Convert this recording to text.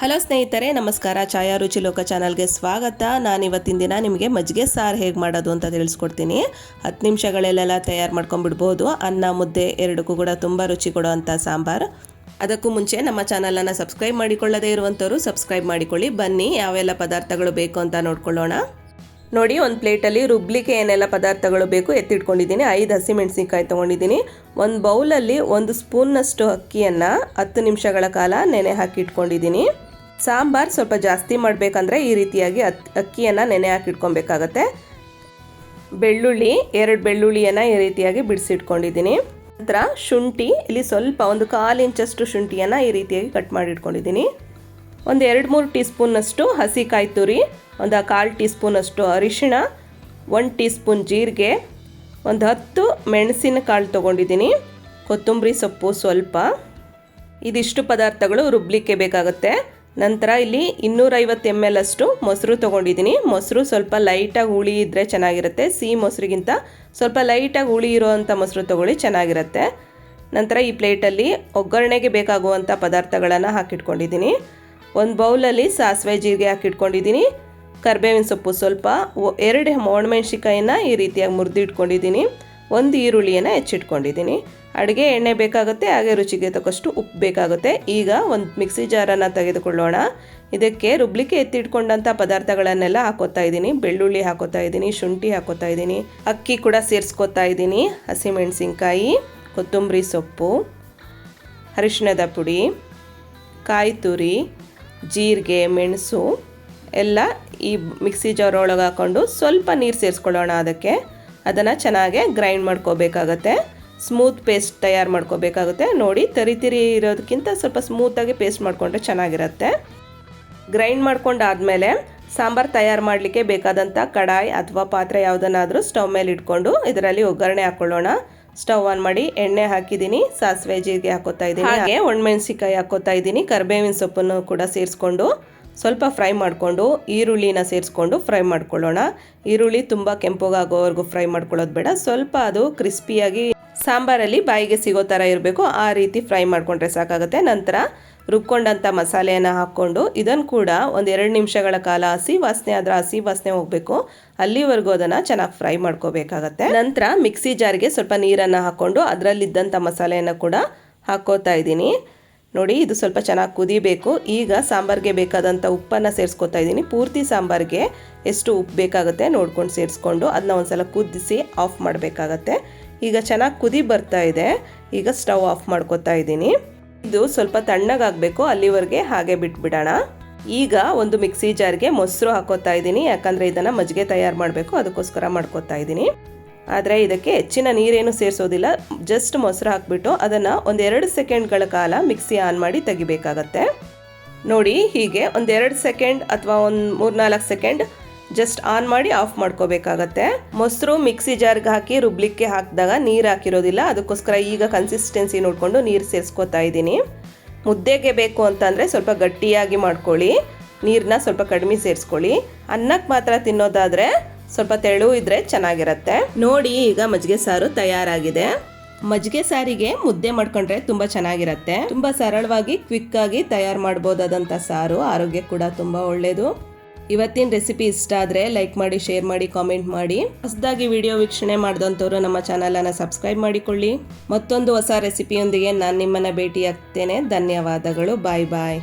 Hello ಸ್ನೇಹಿತರೆ, ನಮಸ್ಕಾರ. ಛಾಯಾ ರುಚಿ ಲೋಕ ಚಾನಲ್ಗೆ ಸ್ವಾಗತ. ನಾನು ಇವತ್ತಿನ ದಿನ ನಿಮಗೆ ಮಜ್ಜಿಗೆ ಸಾರು ಹೇಗೆ ಮಾಡೋದು ಅಂತ ತಿಳಿಸ್ಕೊಡ್ತೀನಿ. ಹತ್ತು ನಿಮಿಷಗಳಲ್ಲೆಲ್ಲ ತಯಾರು ಮಾಡ್ಕೊಂಡ್ಬಿಡ್ಬೋದು. ಅನ್ನ, ಮುದ್ದೆ ಎರಡಕ್ಕೂ ಕೂಡ ತುಂಬ ರುಚಿ ಕೊಡೋವಂಥ ಸಾಂಬಾರು. ಅದಕ್ಕೂ ಮುಂಚೆ ನಮ್ಮ ಚಾನಲನ್ನು ಸಬ್ಸ್ಕ್ರೈಬ್ ಮಾಡಿಕೊಳ್ಳದೇ ಇರುವಂಥವ್ರು ಸಬ್ಸ್ಕ್ರೈಬ್ ಮಾಡಿಕೊಳ್ಳಿ. ಬನ್ನಿ, ಯಾವೆಲ್ಲ ಪದಾರ್ಥಗಳು ಬೇಕು ಅಂತ ನೋಡ್ಕೊಳ್ಳೋಣ. ನೋಡಿ, ಒಂದು ಪ್ಲೇಟಲ್ಲಿ ರುಬ್ಲಿಕ್ಕೆ ಏನೆಲ್ಲ ಪದಾರ್ಥಗಳು ಬೇಕು ಎತ್ತಿಟ್ಕೊಂಡಿದ್ದೀನಿ. ಐದು ಹಸಿಮೆಣಸಿನ್ಕಾಯಿ ತೊಗೊಂಡಿದ್ದೀನಿ. ಒಂದು ಬೌಲಲ್ಲಿ ಒಂದು ಸ್ಪೂನ್ನಷ್ಟು ಅಕ್ಕಿಯನ್ನು ಹತ್ತು ನಿಮಿಷಗಳ ಕಾಲ ನೆನೆ ಹಾಕಿ ಇಟ್ಕೊಂಡಿದ್ದೀನಿ ಸಾಂಬಾರು ಸ್ವಲ್ಪ ಜಾಸ್ತಿ ಮಾಡಬೇಕಂದ್ರೆ ಈ ರೀತಿಯಾಗಿ ಅತ್, ಅಕ್ಕಿಯನ್ನು ನೆನೆ ಹಾಕಿಟ್ಕೊಬೇಕಾಗತ್ತೆ. ಬೆಳ್ಳುಳ್ಳಿ, ಎರಡು ಬೆಳ್ಳುಳ್ಳಿಯನ್ನು ಈ ರೀತಿಯಾಗಿ ಬಿಡಿಸಿಟ್ಕೊಂಡಿದ್ದೀನಿ. ನಂತರ ಶುಂಠಿ, ಇಲ್ಲಿ ಸ್ವಲ್ಪ ಒಂದು ಕಾಲು ಇಂಚಷ್ಟು ಶುಂಠಿಯನ್ನು ಈ ರೀತಿಯಾಗಿ ಕಟ್ ಮಾಡಿ ಇಟ್ಕೊಂಡಿದ್ದೀನಿ ಒಂದು ಎರಡು ಮೂರು ಟೀ ಸ್ಪೂನ್ನಷ್ಟು ಹಸಿ ಕಾಯಿ ತುರಿ, ಒಂದು ಕಾಲು ಟೀ ಸ್ಪೂನಷ್ಟು ಅರಿಶಿಣ, ಒಂದು ಟೀ ಸ್ಪೂನ್ ಜೀರಿಗೆ, ಒಂದು ಹತ್ತು ಮೆಣಸಿನ ಕಾಳು ತೊಗೊಂಡಿದ್ದೀನಿ. ಕೊತ್ತಂಬರಿ ಸೊಪ್ಪು ಸ್ವಲ್ಪ. ಇದಿಷ್ಟು ಪದಾರ್ಥಗಳು ರುಬ್ಲಿಕ್ಕೆ ಬೇಕಾಗುತ್ತೆ. ನಂತರ ಇಲ್ಲಿ ಇನ್ನೂರೈವತ್ತು ಎಂ ಎಲ್ ಅಷ್ಟು ಮೊಸರು ತೊಗೊಂಡಿದ್ದೀನಿ. ಮೊಸರು ಸ್ವಲ್ಪ ಲೈಟಾಗಿ ಹುಳಿ ಇದ್ದರೆ ಚೆನ್ನಾಗಿರುತ್ತೆ. ಸಿಹಿ ಮೊಸರಿಗಿಂತ ಸ್ವಲ್ಪ ಲೈಟಾಗಿ ಹುಳಿ ಇರೋವಂಥ ಮೊಸರು ತೊಗೊಳ್ಳಿ, ಚೆನ್ನಾಗಿರುತ್ತೆ. ನಂತರ ಈ ಪ್ಲೇಟಲ್ಲಿ ಒಗ್ಗರಣೆಗೆ ಬೇಕಾಗುವಂಥ ಪದಾರ್ಥಗಳನ್ನು ಹಾಕಿಟ್ಕೊಂಡಿದ್ದೀನಿ. ಒಂದು ಬೌಲಲ್ಲಿ ಸಾಸಿವೆ ಜೀರಿಗೆ ಹಾಕಿಟ್ಕೊಂಡಿದ್ದೀನಿ ಕರ್ಬೇವಿನ ಸೊಪ್ಪು ಸ್ವಲ್ಪ ಎರಡು ಒಣಮೆಣ್ಸಿಕಾಯಿನ ಈ ರೀತಿಯಾಗಿ ಮುರಿದಿಟ್ಕೊಂಡಿದ್ದೀನಿ ಒಂದು ಈರುಳ್ಳಿಯನ್ನು ಹೆಚ್ಚಿಟ್ಕೊಂಡಿದ್ದೀನಿ. ಅಡುಗೆ ಎಣ್ಣೆ ಬೇಕಾಗುತ್ತೆ, ಹಾಗೆ ರುಚಿಗೆ ತಕ್ಕಷ್ಟು ಉಪ್ಪು ಬೇಕಾಗುತ್ತೆ. ಈಗ ಒಂದು ಮಿಕ್ಸಿ ಜಾರನ್ನು ತೆಗೆದುಕೊಳ್ಳೋಣ. ಇದಕ್ಕೆ ರುಬ್ಲಿಕ್ಕೆ ಎತ್ತಿಟ್ಕೊಂಡಂಥ ಪದಾರ್ಥಗಳನ್ನೆಲ್ಲ ಹಾಕೋತಾ ಇದ್ದೀನಿ. ಬೆಳ್ಳುಳ್ಳಿ ಹಾಕೋತಾ ಇದ್ದೀನಿ, ಶುಂಠಿ ಹಾಕೋತಾ ಇದ್ದೀನಿ. ಅಕ್ಕಿ ಕೂಡ ಸೇರಿಸ್ಕೊತಾ ಇದ್ದೀನಿ. ಹಸಿಮೆಣಸಿನ್ಕಾಯಿ, ಕೊತ್ತಂಬರಿ ಸೊಪ್ಪು, ಅರಿಶಿಣದ ಪುಡಿ ಕಾಯಿ ತುರಿ ಜೀರಿಗೆ, ಮೆಣಸು ಎಲ್ಲ ಈ ಮಿಕ್ಸಿ ಜಾರ್ ಒಳಗೆ ಹಾಕ್ಕೊಂಡು ಸ್ವಲ್ಪ ನೀರು ಸೇರಿಸ್ಕೊಳ್ಳೋಣ ಅದಕ್ಕೆ. ಅದನ್ನು ಚೆನ್ನಾಗೆ ಗ್ರೈಂಡ್ ಮಾಡ್ಕೋಬೇಕಾಗತ್ತೆ. ಸ್ಮೂತ್ ಪೇಸ್ಟ್ ತಯಾರು ಮಾಡ್ಕೋಬೇಕಾಗುತ್ತೆ. ನೋಡಿ, ತರಿತಿರಿ ಇರೋದಕ್ಕಿಂತ ಸ್ವಲ್ಪ ಸ್ಮೂತಾಗಿ ಪೇಸ್ಟ್ ಮಾಡಿಕೊಂಡ್ರೆ ಚೆನ್ನಾಗಿರುತ್ತೆ. ಗ್ರೈಂಡ್ ಮಾಡ್ಕೊಂಡಾದಮೇಲೆ ಸಾಂಬಾರು ತಯಾರು ಮಾಡಲಿಕ್ಕೆ ಬೇಕಾದಂಥ ಕಡಾಯಿ ಅಥವಾ ಪಾತ್ರೆ ಯಾವುದನ್ನಾದರೂ ಸ್ಟವ್ ಮೇಲೆ ಇಟ್ಕೊಂಡು ಇದರಲ್ಲಿ ಒಗ್ಗರಣೆ ಹಾಕ್ಕೊಳ್ಳೋಣ. ಸ್ಟವ್ ಆನ್ ಮಾಡಿ ಎಣ್ಣೆ ಹಾಕಿದ್ದೀನಿ ಸಾಸಿವೆ ಜೀರಿಗೆ ಹಾಕೋತಾ ಇದ್ದೀನಿ. ಹಾಗೆ ಒಣಮೆಣಸಿಕಾಯಿ ಹಾಕೋತಾ ಇದ್ದೀನಿ ಕರಿಬೇವಿನ ಸೊಪ್ಪನ್ನು ಕೂಡ ಸೇರಿಸ್ಕೊಂಡು ಸ್ವಲ್ಪ ಫ್ರೈ ಮಾಡಿಕೊಂಡು ಈರುಳ್ಳಿನ ಸೇರಿಸ್ಕೊಂಡು ಫ್ರೈ ಮಾಡ್ಕೊಳ್ಳೋಣ. ಈರುಳ್ಳಿ ತುಂಬ ಕೆಂಪಗಾಗೋವರೆಗೂ ಫ್ರೈ ಮಾಡ್ಕೊಳ್ಳೋದು ಬೇಡ ಸ್ವಲ್ಪ ಅದು ಕ್ರಿಸ್ಪಿಯಾಗಿ ಸಾಂಬಾರಲ್ಲಿ ಬಾಯಿಗೆ ಸಿಗೋ ಥರ ಇರಬೇಕು. ಆ ರೀತಿ ಫ್ರೈ ಮಾಡಿಕೊಂಡ್ರೆ ಸಾಕಾಗುತ್ತೆ. ನಂತರ ರುಬ್ಕೊಂಡಂಥ ಮಸಾಲೆಯನ್ನು ಹಾಕ್ಕೊಂಡು ಇದನ್ನು ಕೂಡ ಒಂದು ಎರಡು ನಿಮಿಷಗಳ ಕಾಲ ಹಸಿ ವಾಸನೆ ಆದರೆ ಹಸಿ ವಾಸನೆ ಹೋಗಬೇಕು. ಅಲ್ಲಿವರೆಗೂ ಅದನ್ನು ಚೆನ್ನಾಗಿ ಫ್ರೈ ಮಾಡ್ಕೋಬೇಕಾಗತ್ತೆ. ನಂತರ ಮಿಕ್ಸಿ ಜಾರಿಗೆ ಸ್ವಲ್ಪ ನೀರನ್ನು ಹಾಕ್ಕೊಂಡು ಅದರಲ್ಲಿದ್ದಂಥ ಮಸಾಲೆಯನ್ನು ಕೂಡ ಹಾಕ್ಕೋತಾ ಇದ್ದೀನಿ. ನೋಡಿ, ಇದು ಸ್ವಲ್ಪ ಚೆನ್ನಾಗಿ ಕುದಿಬೇಕು. ಈಗ ಸಾಂಬಾರಿಗೆ ಬೇಕಾದಂಥ ಉಪ್ಪನ್ನು ಸೇರಿಸ್ಕೊತಾ ಇದ್ದೀನಿ. ಪೂರ್ತಿ ಸಾಂಬಾರಿಗೆ ಎಷ್ಟು ಉಪ್ಪು ಬೇಕಾಗುತ್ತೆ ನೋಡ್ಕೊಂಡು ಸೇರಿಸ್ಕೊಂಡು ಅದನ್ನ ಒಂದು ಸಲ ಕುದಿಸಿ ಆಫ್ ಮಾಡಬೇಕಾಗತ್ತೆ. ಈಗ ಚೆನ್ನಾಗಿ ಕುದಿ ಬರ್ತಾ ಇದೆ. ಈಗ ಸ್ಟವ್ ಆಫ್ ಮಾಡ್ಕೊತಾ ಇದ್ದೀನಿ. ಇದು ಸ್ವಲ್ಪ ತಣ್ಣಗಾಗಬೇಕು, ಅಲ್ಲಿವರೆಗೆ ಹಾಗೆ ಬಿಟ್ಬಿಡೋಣ. ಈಗ ಒಂದು ಮಿಕ್ಸಿ ಜಾರ್ಗೆ ಮೊಸರು ಹಾಕೋತಾ ಇದ್ದೀನಿ. ಯಾಕಂದರೆ ಇದನ್ನು ಮಜ್ಜಿಗೆ ತಯಾರು ಮಾಡಬೇಕು, ಅದಕ್ಕೋಸ್ಕರ ಮಾಡ್ಕೋತಾ ಇದ್ದೀನಿ. ಆದರೆ ಇದಕ್ಕೆ ಹೆಚ್ಚಿನ ನೀರೇನು ಸೇರಿಸೋದಿಲ್ಲ. ಜಸ್ಟ್ ಮೊಸರು ಹಾಕ್ಬಿಟ್ಟು ಅದನ್ನು ಒಂದೆರಡು ಸೆಕೆಂಡ್ಗಳ ಕಾಲ ಮಿಕ್ಸಿ ಆನ್ ಮಾಡಿ ತೆಗಿಬೇಕಾಗತ್ತೆ. ನೋಡಿ, ಹೀಗೆ ಒಂದೆರಡು ಸೆಕೆಂಡ್ ಅಥವಾ ಒಂದು ಮೂರ್ನಾಲ್ಕು ಸೆಕೆಂಡ್ ಜಸ್ಟ್ ಆನ್ ಮಾಡಿ ಆಫ್ ಮಾಡ್ಕೋಬೇಕಾಗತ್ತೆ. ಮೊಸರು ಮಿಕ್ಸಿ ಜಾರ್ಗೆ ಹಾಕಿ ರುಬ್ಲಿಕ್ಕೆ ಹಾಕಿದಾಗ ನೀರು ಹಾಕಿರೋದಿಲ್ಲ. ಅದಕ್ಕೋಸ್ಕರ ಈಗ ಕನ್ಸಿಸ್ಟೆನ್ಸಿ ನೋಡಿಕೊಂಡು ನೀರು ಸೇರಿಸ್ಕೊತಾ ಇದ್ದೀನಿ. ಮುದ್ದೆಗೆ ಬೇಕು ಅಂತಂದರೆ ಸ್ವಲ್ಪ ಗಟ್ಟಿಯಾಗಿ ಮಾಡ್ಕೊಳ್ಳಿ. ನೀರನ್ನ ಸ್ವಲ್ಪ ಕಡಿಮೆ ಸೇರಿಸ್ಕೊಳ್ಳಿ. ಅನ್ನಕ್ಕೆ ಮಾತ್ರ ತಿನ್ನೋದಾದರೆ ಸ್ವಲ್ಪ ತೆಳು ಇದ್ರೆ ಚೆನ್ನಾಗಿರುತ್ತೆ. ನೋಡಿ ಈಗ ಮಜ್ಜಿಗೆ ಸಾರು ತಯಾರಾಗಿದೆ. ಮಜ್ಜಿಗೆ ಸಾರಿಗೆ ಮುದ್ದೆ ಮಾಡ್ಕೊಂಡ್ರೆ ತುಂಬ ಚೆನ್ನಾಗಿರುತ್ತೆ. ತುಂಬ ಸರಳವಾಗಿ ಕ್ವಿಕ್ ಆಗಿ ತಯಾರು ಮಾಡ್ಬೋದಾದಂಥ ಸಾರು. ಆರೋಗ್ಯ ಕೂಡ ತುಂಬ ಒಳ್ಳೆಯದು ಇವತ್ತಿನ ರೆಸಿಪಿ ಇಷ್ಟ ಆದರೆ ಲೈಕ್ ಮಾಡಿ ಶೇರ್ ಮಾಡಿ ಕಾಮೆಂಟ್ ಮಾಡಿ. ಹೊಸದಾಗಿ ವಿಡಿಯೋ ವೀಕ್ಷಣೆ ಮಾಡಿದಂಥವ್ರು ನಮ್ಮ ಚಾನಲನ್ನು ಸಬ್ಸ್ಕ್ರೈಬ್ ಮಾಡಿಕೊಳ್ಳಿ. ಮತ್ತೊಂದು ಹೊಸ ರೆಸಿಪಿಯೊಂದಿಗೆ ನಾನು ನಿಮ್ಮನ್ನು ಭೇಟಿಯಾಗ್ತೇನೆ. ಧನ್ಯವಾದಗಳು. ಬಾಯ್ ಬಾಯ್